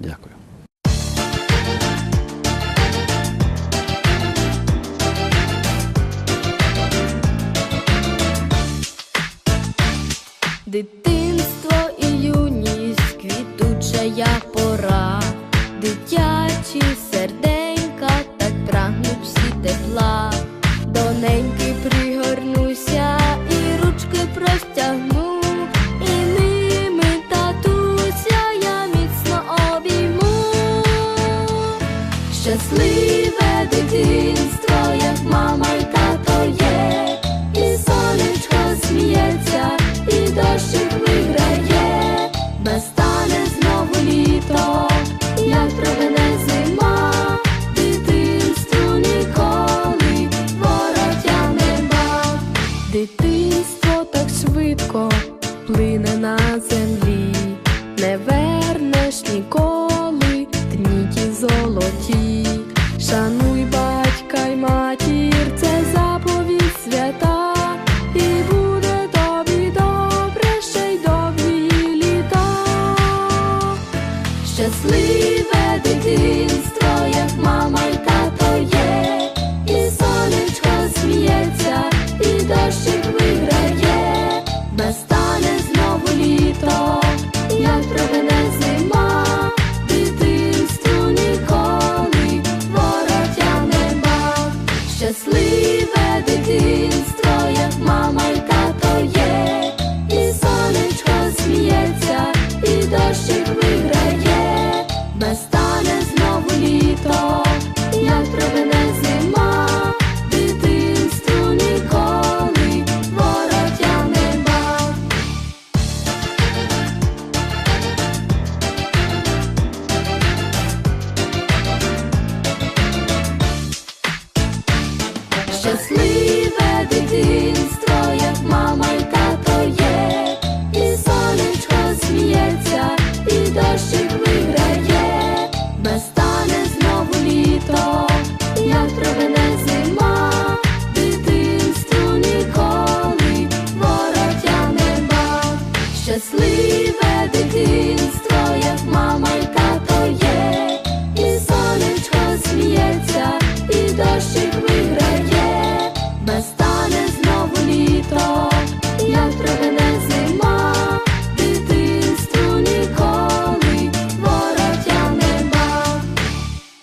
Дякую. Дитинство і юність, я пора, Щасливе дитинство, як мама й тато є, і сонечко сміється, і дощик виграє, настане знову літо, як промине зима, дитинству ніколи воротя нема. Дитинство так швидко плине на землі, щасливе дитинство, як мама й тато є, і сонечко сміється, і дощик виграє, настане знову літо, як прогине зима, дитинству ніколи воротя нема, щасливе дитинство, як мама й щасливе дитинство, як мама й тато є, і сонечко сміється, і дощик виграє, настане знову літо, як проведе зима, дитинству ніколи воротя нема, щасливе дитинство, як мама й тато є. Cristo.